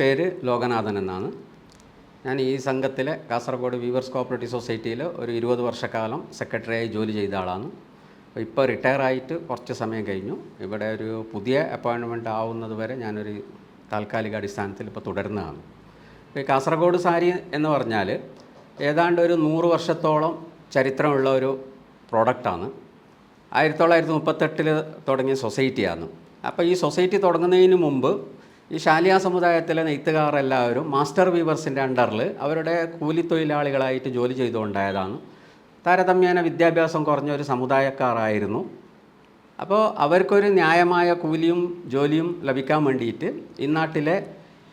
പേര് ലോകനാഥൻ എന്നാണ്. ഞാൻ ഈ സംഘത്തിലെ കാസർഗോഡ് വീവേഴ്സ് കോപ്പറേറ്റീവ് സൊസൈറ്റിയിൽ ഒരു ഇരുപത് വർഷക്കാലം സെക്രട്ടറിയായി ജോലി ചെയ്ത ആളാണ്. അപ്പോൾ ഇപ്പോൾ റിട്ടയർ ആയിട്ട് കുറച്ച് സമയം കഴിഞ്ഞു. ഇവിടെ ഒരു പുതിയ അപ്പോയിൻമെന്റ് ആവുന്നത് വരെ ഞാനൊരു താൽക്കാലിക അടിസ്ഥാനത്തിൽ ഇപ്പോൾ തുടരുന്നതാണ്. ഈ കാസർഗോഡ് സാരി എന്ന് പറഞ്ഞാൽ ഏതാണ്ട് ഒരു നൂറ് വർഷത്തോളം ചരിത്രമുള്ള ഒരു പ്രോഡക്റ്റാണ്. ആയിരത്തി തൊള്ളായിരത്തി മുപ്പത്തെട്ടിൽ തുടങ്ങിയ സൊസൈറ്റിയാണ്. അപ്പോൾ ഈ സൊസൈറ്റി തുടങ്ങുന്നതിന് മുമ്പ് ഈ ശാലിയ സമുദായത്തിലെ നെയ്ത്തുകാർ എല്ലാവരും മാസ്റ്റർ വീവേഴ്സിന്റെ അണ്ടറിൽ അവരുടെ കൂലിത്തൊഴിലാളികളായിട്ട് ജോലി ചെയ്തുകൊണ്ടായതാണ്. താരതമ്യേന വിദ്യാഭ്യാസം കുറഞ്ഞ ഒരു സമുദായക്കാരായിരുന്നു. അപ്പോൾ അവർക്കൊരു ന്യായമായ കൂലിയും ജോലിയും ലഭിക്കാൻ വേണ്ടിയിട്ട് ഇന്നാട്ടിലെ നാട്ടിലെ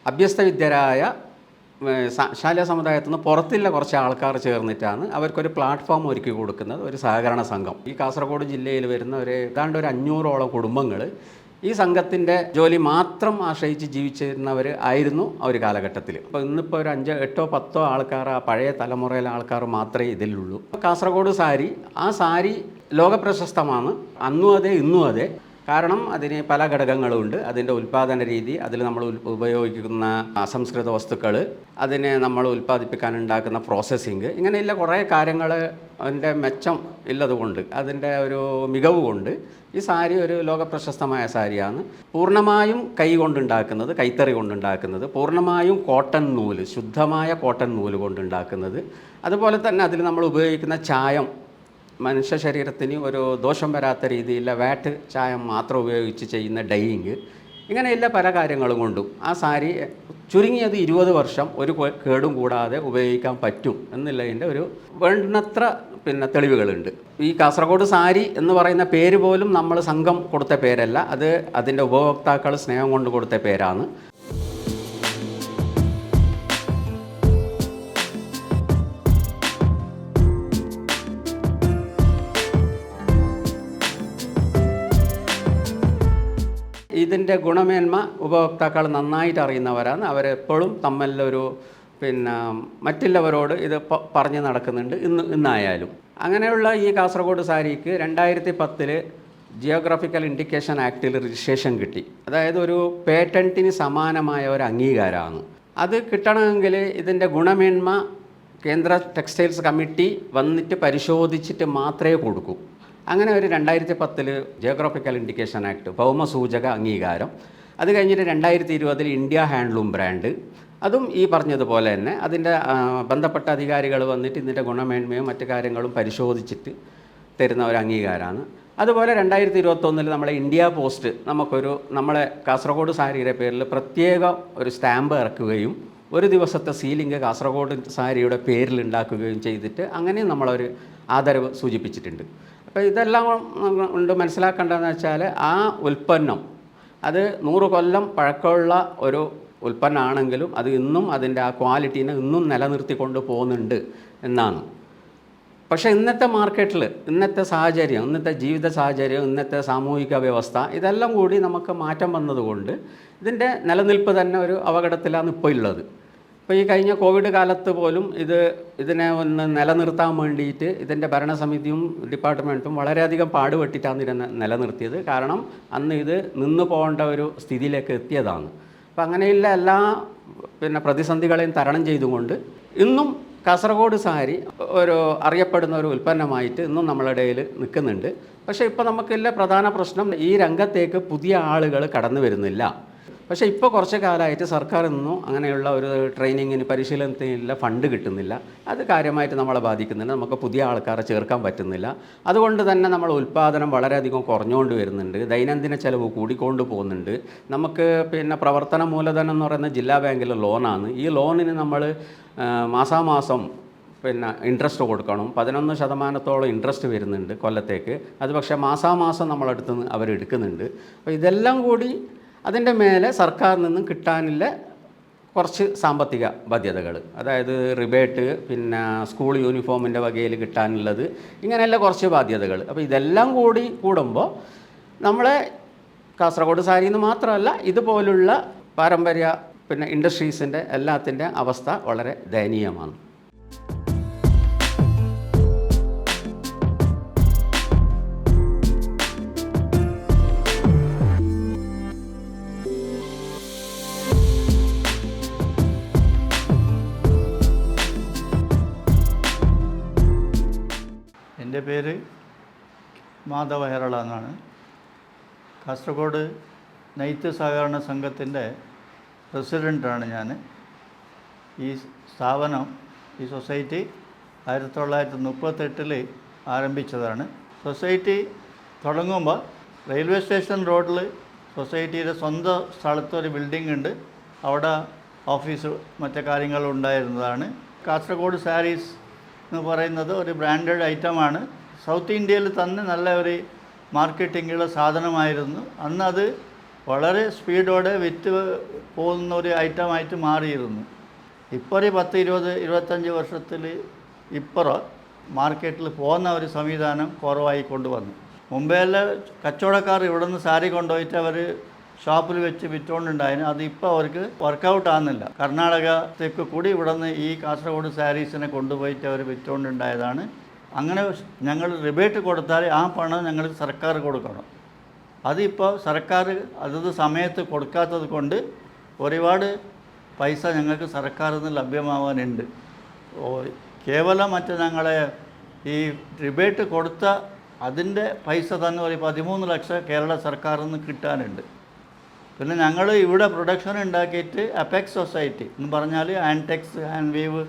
അഭ്യസ്തവിദ്യരായ ശാലിയ സമുദായത്തിൽ നിന്ന് പുറത്തുള്ള കുറച്ച് ആൾക്കാർ ചേർന്നിട്ടാണ് അവർക്കൊരു പ്ലാറ്റ്ഫോം ഒരുക്കി കൊടുക്കുന്നത് ഒരു സഹകരണ സംഘം. ഈ കാസർഗോഡ് ജില്ലയിൽ വരുന്ന ഒരു ഏതാണ്ട് ഒരു അഞ്ഞൂറോളം കുടുംബങ്ങൾ ഈ സംഘത്തിന്റെ ജോലി മാത്രം ആശ്രയിച്ച് ജീവിച്ചിരുന്നവർ ആയിരുന്നു ആ ഒരു കാലഘട്ടത്തിൽ. അപ്പോൾ ഇന്നിപ്പോൾ ഒരു അഞ്ചോ എട്ടോ പത്തോ ആൾക്കാർ ആ പഴയ തലമുറയിലെ ആൾക്കാർ മാത്രമേ ഇതിലുള്ളൂ. കാസർഗോഡ് സാരി ആ സാരി ലോകപ്രശസ്തമാണ്. അന്നും അതെ ഇന്നും അതെ. കാരണം അതിന് പല ഘടകങ്ങളുണ്ട്. അതിന്റെ ഉൽപ്പാദന രീതി അതിൽ നമ്മൾ ഉപയോഗിക്കുന്ന അസംസ്കൃത വസ്തുക്കൾ അതിനെ നമ്മൾ ഉൽപ്പാദിപ്പിക്കാൻ ഉണ്ടാക്കുന്ന പ്രോസസ്സിങ് ഇങ്ങനെയുള്ള കുറേ കാര്യങ്ങൾ അതിന്റെ മെച്ചം ഇല്ലതുകൊണ്ട് അതിന്റെ ഒരു മികവ് കൊണ്ട് ഈ സാരി ഒരു ലോകപ്രശസ്തമായ സാരിയാണ്. പൂർണമായും കൈ കൊണ്ടുണ്ടാക്കുന്നത് കൈത്തറി കൊണ്ടുണ്ടാക്കുന്നത് പൂർണമായും കോട്ടൺ നൂൽ ശുദ്ധമായ കോട്ടൺ നൂൽ കൊണ്ടുണ്ടാക്കുന്നത്. അതുപോലെ തന്നെ അതിൽ നമ്മൾ ഉപയോഗിക്കുന്ന ചായം മനുഷ്യ ശരീരത്തിന് ഒരു ദോഷം വരാത്ത രീതിയിൽ വാറ്റ് ചായം മാത്രം ഉപയോഗിച്ച് ചെയ്യുന്ന ഡൈയിങ്. ഇങ്ങനെയുള്ള പല കാര്യങ്ങളും കൊണ്ടും ആ സാരി ചുരുങ്ങിയത് ഇരുപത് വർഷം ഒരു കേടും കൂടാതെ ഉപയോഗിക്കാൻ പറ്റും എന്നുള്ളതിന്റെ ഒരു വേണ്ടത്ര പിന്നെ തെളിവുകളുണ്ട്. ഈ കാസർഗോഡ് സാരി എന്ന് പറയുന്ന പേര് പോലും നമ്മൾ സംഘം കൊടുത്ത പേരല്ല. അത് അതിന്റെ ഉപഭോക്താക്കൾ സ്നേഹം കൊണ്ട് കൊടുത്ത പേരാണ്. ഇതിന്റെ ഗുണമേന്മ ഉപഭോക്താക്കൾ നന്നായിട്ട് അറിയുന്നവരാണ്. അവരെപ്പോഴും തമ്മിലൊരു പിന്നെ മറ്റുള്ളവരോട് ഇത് പറഞ്ഞ് നടക്കുന്നുണ്ട്. ഇന്ന് ഇന്നായാലും. അങ്ങനെയുള്ള ഈ കാസർഗോഡ് സാരിക്ക് രണ്ടായിരത്തി പത്തിൽ ജിയോഗ്രാഫിക്കൽ ഇൻഡിക്കേഷൻ ആക്ടിൽ രജിസ്ട്രേഷൻ കിട്ടി. അതായത് ഒരു പേറ്റന്റിന് സമാനമായ ഒരു അംഗീകാരമാണ്. അത് കിട്ടണമെങ്കിൽ ഇതിന്റെ ഗുണമേന്മ കേന്ദ്ര ടെക്സ്റ്റൈൽസ് കമ്മിറ്റി വന്നിട്ട് പരിശോധിച്ചിട്ട് മാത്രമേ കൊടുക്കൂ. അങ്ങനെ ഒരു രണ്ടായിരത്തി പത്തിൽ ജിയോഗ്രാഫിക്കൽ ഇൻഡിക്കേഷൻ ആക്ട് ഭൗമസൂചക അംഗീകാരം. അത് കഴിഞ്ഞിട്ട് രണ്ടായിരത്തി ഇരുപതിൽ ഇന്ത്യ ഹാൻഡ്ലൂം ബ്രാൻഡ് അതും ഈ പറഞ്ഞതുപോലെ തന്നെ അതിന്റെ ബന്ധപ്പെട്ട അധികാരികൾ വന്നിട്ട് ഇതിന്റെ ഗുണമേന്മയും മറ്റു കാര്യങ്ങളും പരിശോധിച്ചിട്ട് തരുന്ന ഒരു അംഗീകാരമാണ് അതുപോലെ രണ്ടായിരത്തി ഇരുപത്തൊന്നിൽ നമ്മളെ ഇന്ത്യ പോസ്റ്റ് നമുക്കൊരു നമ്മളെ കാസർഗോഡ് സാരിയുടെ പേരിൽ പ്രത്യേക ഒരു സ്റ്റാമ്പ് ഇറക്കുകയും ഒരു ദിവസത്തെ സീലിംഗ് കാസർഗോഡ് സാരിയുടെ പേരിൽ ഉണ്ടാക്കുകയും ചെയ്തിട്ട് അങ്ങനെ നമ്മളൊരു ആദരവ് സൂചിപ്പിച്ചിട്ടുണ്ട്. അപ്പോൾ ഇതെല്ലാം കൊണ്ട് മനസ്സിലാക്കേണ്ടതെന്ന് വെച്ചാൽ ആ ഉൽപ്പന്നം അത് നൂറ് കൊല്ലം പഴക്കമുള്ള ഒരു ഉൽപ്പന്നമാണെങ്കിലും അത് ഇന്നും അതിന്റെ ആ ക്വാളിറ്റീനെ ഇന്നും നിലനിർത്തിക്കൊണ്ട് പോകുന്നുണ്ട് എന്നാണ്. പക്ഷേ ഇന്നത്തെ മാർക്കറ്റിൽ ഇന്നത്തെ സാഹചര്യം ഇന്നത്തെ ജീവിത സാഹചര്യം ഇന്നത്തെ സാമൂഹിക വ്യവസ്ഥ ഇതെല്ലാം കൂടി നമുക്ക് മാറ്റം വന്നതുകൊണ്ട് ഇതിന്റെ നിലനിൽപ്പ് തന്നെ ഒരു അപകടത്തിലാണ് ഇപ്പോൾ ഉള്ളത്. ഇപ്പോൾ ഈ കഴിഞ്ഞ കോവിഡ് കാലത്ത് പോലും ഇത് ഇതിനെ ഒന്ന് നിലനിർത്താൻ വേണ്ടിയിട്ട് ഇതിന്റെ ഭരണസമിതിയും ഡിപ്പാർട്ട്മെന്റും വളരെയധികം പാടുപെട്ടിട്ടാണ് ഇതിനെ നിലനിർത്തിയത്. കാരണം അന്ന് ഇത് നിന്നു പോകേണ്ട ഒരു സ്ഥിതിയിലേക്ക് എത്തിയതാണ്. അപ്പം അങ്ങനെയുള്ള എല്ലാ പിന്നെ പ്രതിസന്ധികളെയും തരണം ചെയ്തുകൊണ്ട് ഇന്നും കാസർഗോഡ് സാരി ഒരു അറിയപ്പെടുന്ന ഒരു ഉൽപ്പന്നമായിട്ട് ഇന്നും നമ്മളുടെ ഇടയിൽ നിൽക്കുന്നുണ്ട്. പക്ഷേ ഇപ്പോൾ നമുക്കുള്ള പ്രധാന പ്രശ്നം ഈ രംഗത്തേക്ക് പുതിയ ആളുകൾ കടന്നു വരുന്നില്ല. പക്ഷേ ഇപ്പോൾ കുറച്ച് കാലമായിട്ട് സർക്കാർ നിന്നും അങ്ങനെയുള്ള ഒരു ട്രെയിനിങ്ങിന് പരിശീലനത്തിനുള്ള ഫണ്ട് കിട്ടുന്നില്ല. അത് കാര്യമായിട്ട് നമ്മളെ ബാധിക്കുന്നുണ്ട് നമുക്ക് പുതിയ ആൾക്കാരെ ചേർക്കാൻ പറ്റുന്നില്ല. അതുകൊണ്ട് തന്നെ നമ്മൾ ഉൽപ്പാദനം വളരെയധികം കുറഞ്ഞുകൊണ്ട് വരുന്നുണ്ട്. ദൈനംദിന ചെലവ് കൂടിക്കൊണ്ട് പോകുന്നുണ്ട്. നമുക്ക് പിന്നെ പ്രവർത്തന മൂലധനം എന്ന് പറയുന്ന ജില്ലാ ബാങ്കിലെ ലോണാണ്. ഈ ലോണിന് നമ്മൾ മാസാമാസം പിന്നെ ഇൻട്രസ്റ്റ് കൊടുക്കണം. പതിനൊന്ന് ശതമാനത്തോളം ഇൻട്രസ്റ്റ് വരുന്നുണ്ട് കൊല്ലത്തേക്ക്. അത് പക്ഷേ മാസാമാസം നമ്മളടുത്ത് നിന്ന് അവരെടുക്കുന്നുണ്ട്. അപ്പോൾ ഇതെല്ലാം കൂടി അതിന്റെ മേലെ സർക്കാരിൽ നിന്നും കിട്ടാനില്ല കുറച്ച് സാമ്പത്തിക ബാധ്യതകൾ. അതായത് റിബേറ്റ് പിന്നെ സ്കൂൾ യൂണിഫോമിന്റെ വകയിൽ കിട്ടാനുള്ളത് ഇങ്ങനെയുള്ള കുറച്ച് ബാധ്യതകൾ. അപ്പോൾ ഇതെല്ലാം കൂടി കൂടുമ്പോൾ നമ്മളെ കാസർഗോഡ് സാരി എന്ന് മാത്രമല്ല ഇതുപോലുള്ള പാരമ്പര്യ പിന്നെ ഇൻഡസ്ട്രീസിന്റെ എല്ലാത്തിന്റെ അവസ്ഥ വളരെ ദയനീയമാണ്. പേര് മാധവ ഹേരള എന്നാണ്. കാസർഗോഡ് നെയ്ത്ത് സഹകരണ സംഘത്തിന്റെ പ്രസിഡന്റാണ് ഞാൻ. ഈ സ്ഥാപനം ഈ സൊസൈറ്റി ആയിരത്തി തൊള്ളായിരത്തി മുപ്പത്തെട്ടിൽ ആരംഭിച്ചതാണ്. സൊസൈറ്റി തുടങ്ങുമ്പോൾ റെയിൽവേ സ്റ്റേഷൻ റോഡിൽ സൊസൈറ്റിയുടെ സ്വന്തം സ്ഥലത്ത് ഒരു ബിൽഡിംഗ് ഉണ്ട് അവിടെ ഓഫീസ് മറ്റു കാര്യങ്ങളും ഉണ്ടായിരുന്നതാണ് കാസർഗോഡ് സാരീസ് എന്ന് പറയുന്നത് ഒരു ബ്രാൻഡഡ് ഐറ്റമാണ്. സൗത്ത് ഇന്ത്യയിൽ തന്നെ നല്ല ഒരു മാർക്കറ്റിങ്ങുള്ള സാധനമായിരുന്നു. അന്നത് വളരെ സ്പീഡോടെ വിറ്റ് പോകുന്ന ഒരു ഐറ്റമായിട്ട് മാറിയിരുന്നു. ഇപ്പോൾ ഒരു പത്ത് ഇരുപത് ഇരുപത്തഞ്ച് വർഷത്തിൽ ഇപ്പുറം മാർക്കറ്റിൽ പോകുന്ന ഒരു സംവിധാനം കുറവായി കൊണ്ടുവന്നു. മുമ്പെല്ലാം കച്ചവടക്കാർ ഇവിടെ നിന്ന് സാരി കൊണ്ടുപോയിട്ട് അവർ ഷോപ്പിൽ വെച്ച് വിറ്റുകൊണ്ടുണ്ടായിരുന്നു അത് ഇപ്പോൾ അവർക്ക് വർക്കൗട്ട് ആകുന്നില്ല കർണാടകത്തേക്ക് കൂടി ഇവിടെ നിന്ന് ഈ കാസർഗോഡ് സാരീസിനെ കൊണ്ടുപോയിട്ട് അവർ വിറ്റുകൊണ്ടുണ്ടായതാണ് അങ്ങനെ ഞങ്ങൾ റിബേറ്റ് കൊടുത്താൽ ആ പണം ഞങ്ങൾ സർക്കാർ കൊടുക്കണം. അതിപ്പോൾ സർക്കാർ അതത് സമയത്ത് കൊടുക്കാത്തത് കൊണ്ട് ഒരുപാട് പൈസ ഞങ്ങൾക്ക് സർക്കാരിൽ നിന്ന് ലഭ്യമാവാനുണ്ട്. കേവലം മറ്റേ ഞങ്ങളെ ഈ റിബേറ്റ് കൊടുത്ത അതിന്റെ പൈസ തന്നെ ഒരു പതിമൂന്ന് ലക്ഷം കേരള സർക്കാരിൽ നിന്ന് കിട്ടാനുണ്ട്. പിന്നെ ഞങ്ങൾ ഇവിടെ പ്രൊഡക്ഷൻ ഉണ്ടാക്കിയിട്ട് അപെക്സ് സൊസൈറ്റി എന്ന് പറഞ്ഞാൽ ആൻടെക്സ് ആൻഡ് വീവ്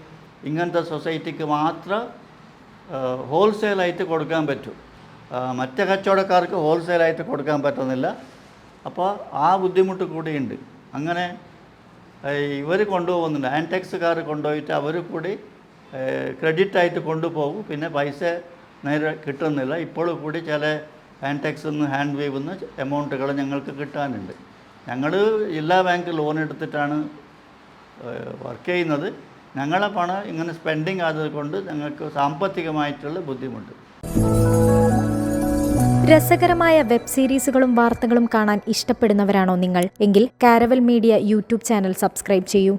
ഇങ്ങനത്തെ സൊസൈറ്റിക്ക് മാത്രം ഹോൾസെയിലായിട്ട് കൊടുക്കാൻ പറ്റും. മറ്റ് കച്ചവടക്കാർക്ക് ഹോൾസെയിലായിട്ട് കൊടുക്കാൻ പറ്റുന്നില്ല. അപ്പോൾ ആ ബുദ്ധിമുട്ട് കൂടിയുണ്ട്. അങ്ങനെ ഇവർ കൊണ്ടുപോകുന്നുണ്ട്. ആൻടെക്സുകാർ കൊണ്ടുപോയിട്ട് അവർ കൂടി ക്രെഡിറ്റ് ആയിട്ട് കൊണ്ടുപോകും. പിന്നെ പൈസ നേരെ കിട്ടുന്നില്ല. ഇപ്പോൾ കൂടി ചില ആൻടെക്സിൽ നിന്ന് ഹാൻഡ് വേവിൽ നിന്ന് എമൗണ്ടുകൾ ഞങ്ങൾക്ക് കിട്ടാനുണ്ട്. ഞങ്ങൾ എല്ലാ ബാങ്ക് ലോൺ എടുത്തിട്ടാണ് വർക്ക് ചെയ്യുന്നത്. ഞങ്ങളെ പണം ഇങ്ങനെ സ്പെൻഡിങ് ആയത് കൊണ്ട് ഞങ്ങൾക്ക് സാമ്പത്തികമായിട്ടുള്ള ബുദ്ധിമുട്ട്. രസകരമായ വെബ് സീരീസുകളും വാർത്തകളും കാണാൻ ഇഷ്ടപ്പെടുന്നവരാണോ നിങ്ങൾ? എങ്കിൽ Caravel media YouTube channel subscribe ചെയ്യൂ.